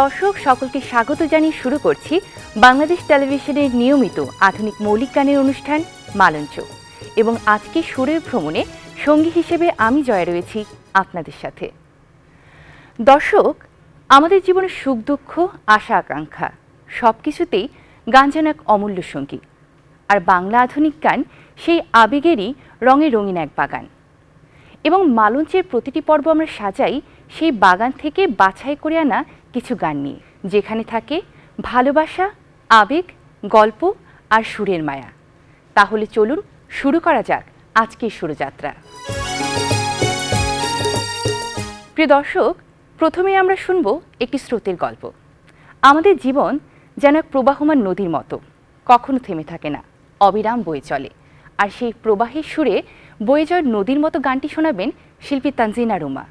দর্শক, সকলকে স্বাগত জানিয়ে শুরু করছি বাংলাদেশ টেলিভিশনের নিয়মিত আধুনিক মৌলিক গানের অনুষ্ঠান মালঞ্চ। এবং আজকে সুরের ভ্রমণে সঙ্গী হিসেবে আমি জয় রয়েছি আপনাদের সাথে। দর্শক, আমাদের জীবনের সুখ, দুঃখ, আশা, আকাঙ্ক্ষা সব কিছুতেই গান যেন এক অমূল্য সঙ্গী। আর বাংলা আধুনিক গান সেই আবেগেরই রঙে রঙিন এক বাগান। এবং মালঞ্চের প্রতিটি পর্ব আমরা সাজাই সেই বাগান থেকে বাছাই করে আনা কিছু গান নিয়ে, যেখানে থাকে ভালোবাসা, আবেগ, গল্প আর সুরের মায়া। তাহলে চলুন শুরু করা যাক আজকের সুরযাত্রা। প্রিয় দর্শক, প্রথমে আমরা শুনব একটি স্রোতের গল্প। আমাদের জীবন যেন এক প্রবাহমান নদীর মতো, কখনো থেমে থাকে না, অবিরাম বয়ে চলে। আর সেই প্রবাহের সুরে বয়ে যাওয়ার নদীর মতো গানটি শোনাবেন শিল্পী তানজিনা রুমা।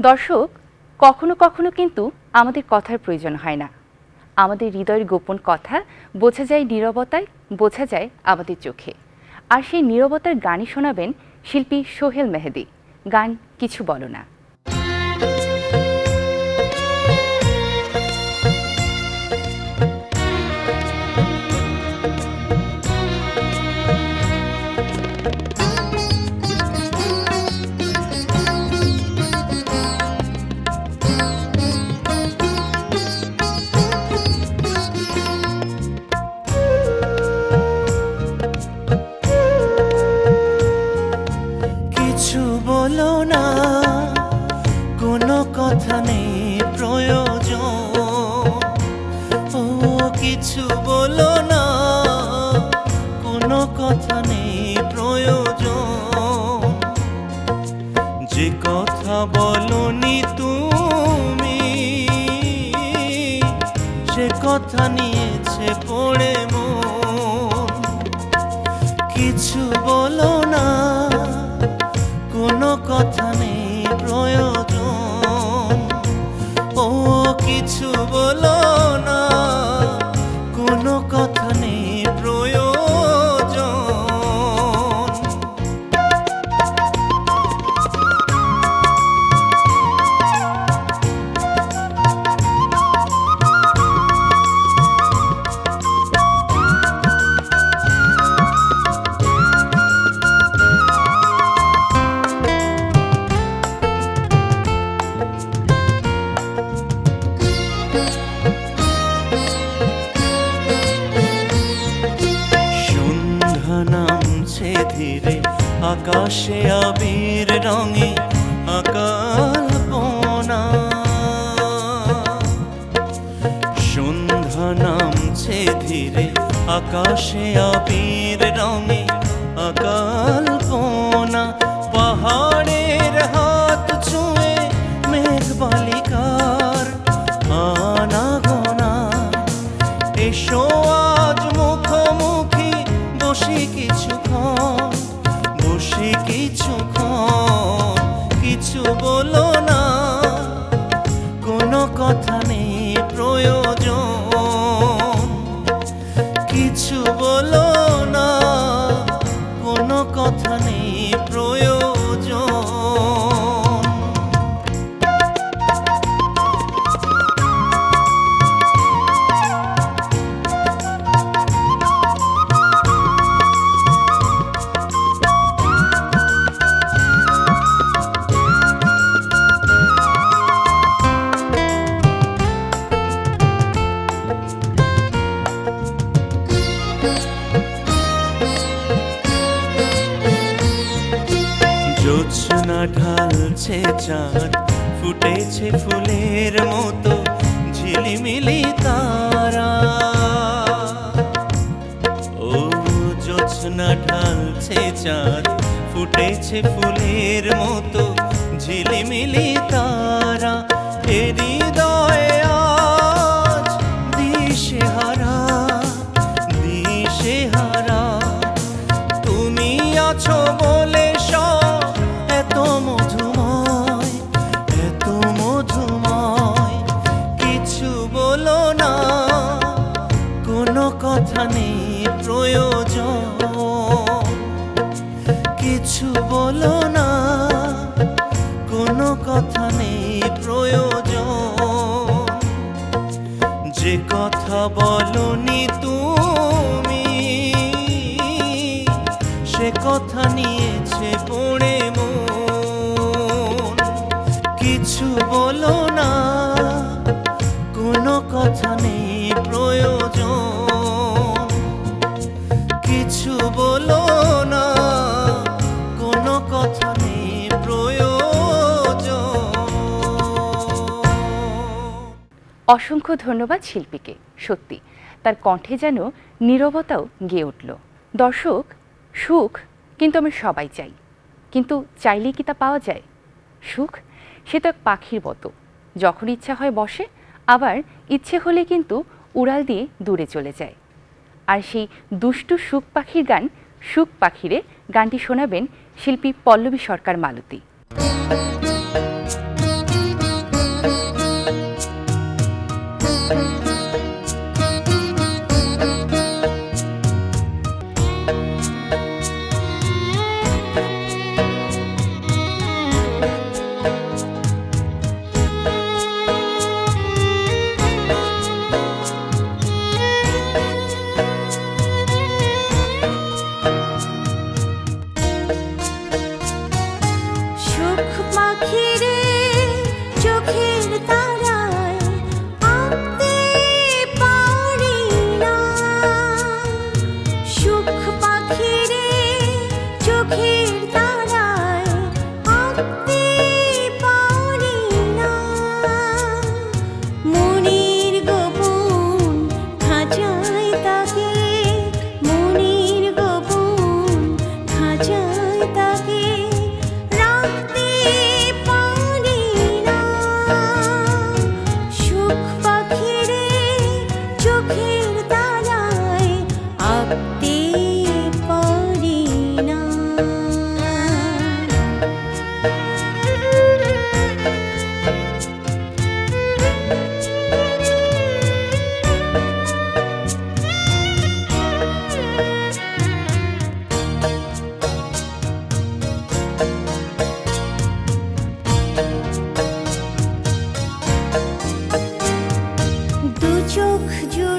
দর্শক, কখনো কখনো কিন্তু আমাদের কথার প্রয়োজন হয় না। আমাদের হৃদয়ের গোপন কথা বোঝা যায় নীরবতায়, বোঝা যায় আমাদের চোখে। আর সেই নীরবতার গানই শোনাবেন শিল্পী সোহেল মেহেদি। গান কিছু বলো না। প্রয়োজন। ও, কিছু বলো না, কোনো কথা নেই প্রয়োজন। যে কথা বলনি তুমি, সে কথা নিয়েছে পড়ে মন। কিছু বলো না, কোনো কথা ফুটেছে ফুলের মতো ঝিলিমিলি তারা। ও জোছনা ঢালছে চাঁদ, ফুটেছে ফুলের মতো ঝিলিমিলি তারা। হৃদয়ে কথা বলনি তুমি। সে কথা নিয়েছে পড়ে মন। কিছু বলো না, কোনো কথা নেই প্রয়োজন। কিছু বলো অসংখ্য ধন্যবাদ শিল্পীকে, সত্যি। তার কণ্ঠে যেন নীরবতাও গেয়ে উঠল। দর্শক, সুখ কিন্তু আমরা সবাই চাই। কিন্তু চাইলেই কি তা পাওয়া যায়? সুখ, সে তো এক পাখির মতো। যখন ইচ্ছা হয় বসে, আবার ইচ্ছে হলে কিন্তু উড়াল দিয়ে দূরে চলে যায়। আর সেই দুষ্টু সুখ পাখির গান, সুখ পাখিরে গানটি শোনাবেন শিল্পী পল্লবী সরকার মালতী। хочу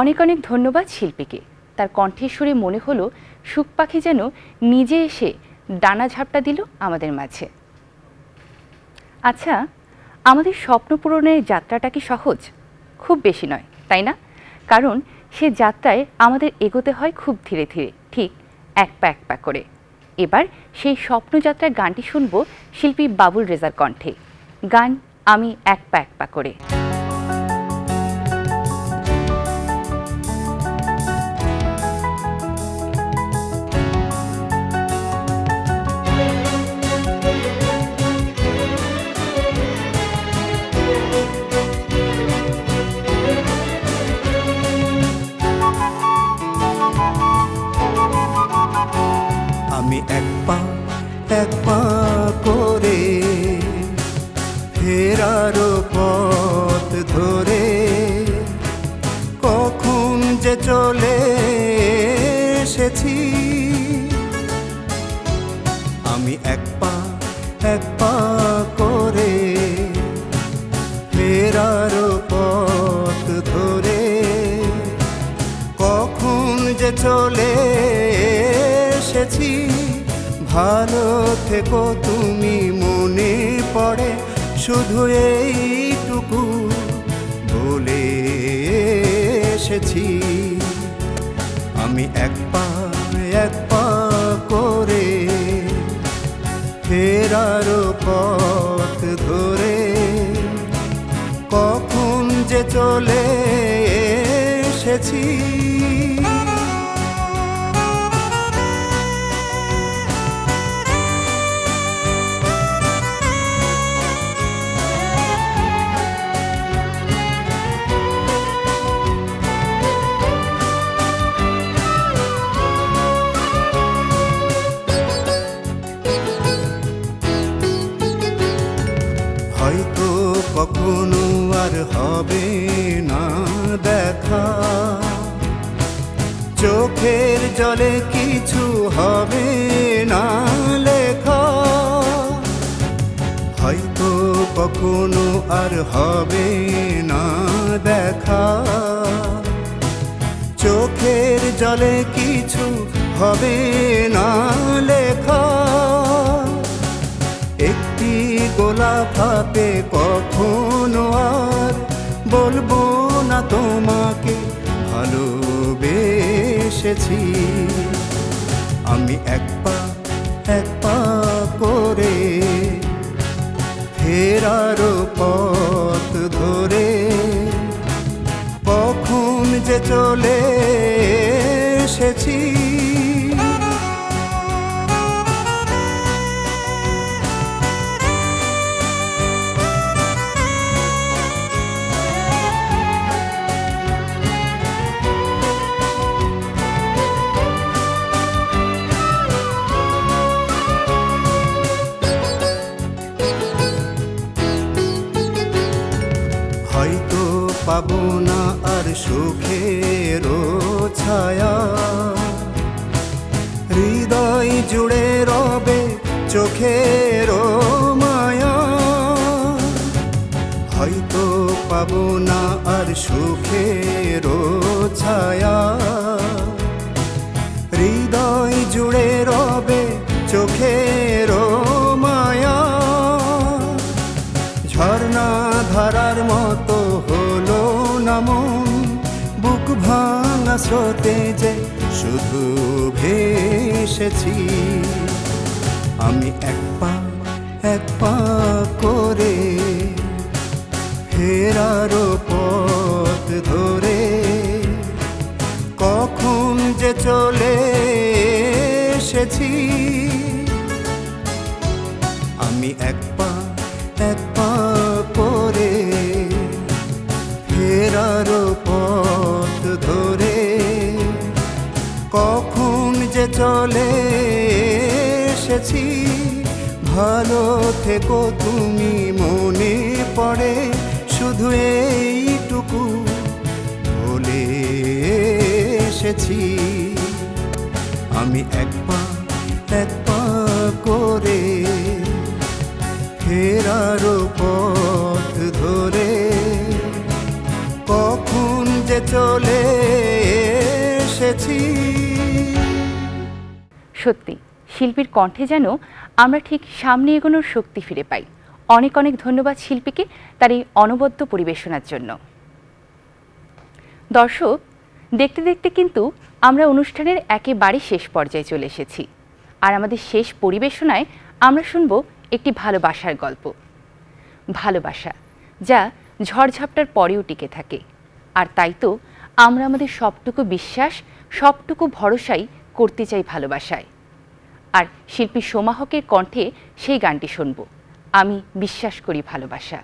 অনেক অনেক ধন্যবাদ শিল্পীকে। তার কণ্ঠের সুরে মনে হলো, সুখ পাখি যেন নিজে এসে ডানা ঝাপটা দিল আমাদের মাঝে। আচ্ছা আমাদের স্বপ্ন পূরণের যাত্রাটা কি সহজ? খুব বেশি নয়, তাই না? কারণ সে যাত্রায় আমাদের এগোতে হয় খুব ধীরে ধীরে, ঠিক এক পা এক পা করে। এবার সেই স্বপ্নযাত্রার গানটি শুনব শিল্পী বাবুল রেজার কণ্ঠে। গান আমি এক পা এক পা করে। চলে এসেছি। আমি এক পা এক পা করে ফেরার পথ ধরে। কখন যে চলে এসেছি, ভালো থেকো তুমি, মনে পড়ে শুধু এইটুকু বলে এসেছি। আমি এক পা এক পা করে ফেরার পথ ধরে কখন যে চলে এসেছি। জলে কিছু হবে না, লেখা। হয়তো কখনো আর হবে না দেখা। চোখের জলে কিছু হবে না, লেখা। একটি গোলাপ হাতে কখনো আর বলব না তোমাকে এসেছি। আমি এক পা এক পা করে ফেরার পথ ধরে কখন যে চলে এসেছি। চোখের মায়া। হয়তো পাবো না আর সুখের ছায়া। হৃদয় জুড়ে রবে চোখের মায়া। ঝর্ণা ধারার মতো হলো না মন। বুক ভাঙা স্রোতে যে শুধু ভেসেছি। আমি এক পা এক পা করে ফেরার পথ ধরে। কখন যে চলে এসেছি, আমি এক পা এক পা করে ফেরার পথ ধরে। কখন যে চলে এসেছি। ভালো থেকো তুমি, মনে পড়ে শুধু এইটুকু বলে এসেছি। আমি এক পা এক পা করে ফেরার পথ ধরে, কখন যে চলে এসেছি। সত্যি। শিল্পীর কণ্ঠে যেন আমরা ঠিক সামনে এগোনোর শক্তি ফিরে পাই। অনেক অনেক ধন্যবাদ শিল্পীকে তার এই অনবদ্য পরিবেশনার জন্য। দর্শক, দেখতে দেখতে কিন্তু আমরা অনুষ্ঠানের একেবারে শেষ পর্যায়ে চলে এসেছি। আর আমাদের শেষ পরিবেশনায় আমরা শুনব একটি ভালোবাসার গল্প। ভালোবাসা, যা ঝড়ঝাপটার পরেও টিকে থাকে। আর তাই তো আমরা আমাদের সবটুকু বিশ্বাস, সবটুকু ভরসাই করতে চাই ভালোবাসায়। আর শিল্পী সোমাহকের কণ্ঠে সেই গানটি শুনব। আমি বিশ্বাস করি ভালোবাসা।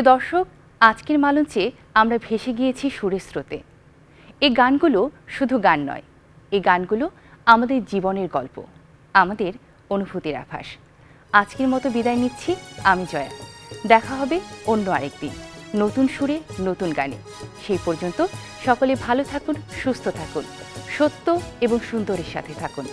প্রিয় দর্শক, আজকের মালঞ্চে আমরা ভেসে গিয়েছি সুরের স্রোতে। এই গানগুলো শুধু গান নয় এই গানগুলো আমাদের জীবনের গল্প, আমাদের অনুভূতির আভাস। আজকের মতো বিদায় নিচ্ছি, আমি জয়া। দেখা হবে অন্য আরেকদিন, নতুন সুরে, নতুন গানে। সেই পর্যন্ত সকলে ভালো থাকুন, সুস্থ থাকুন, সত্য এবং সুন্দরের সাথে থাকুন।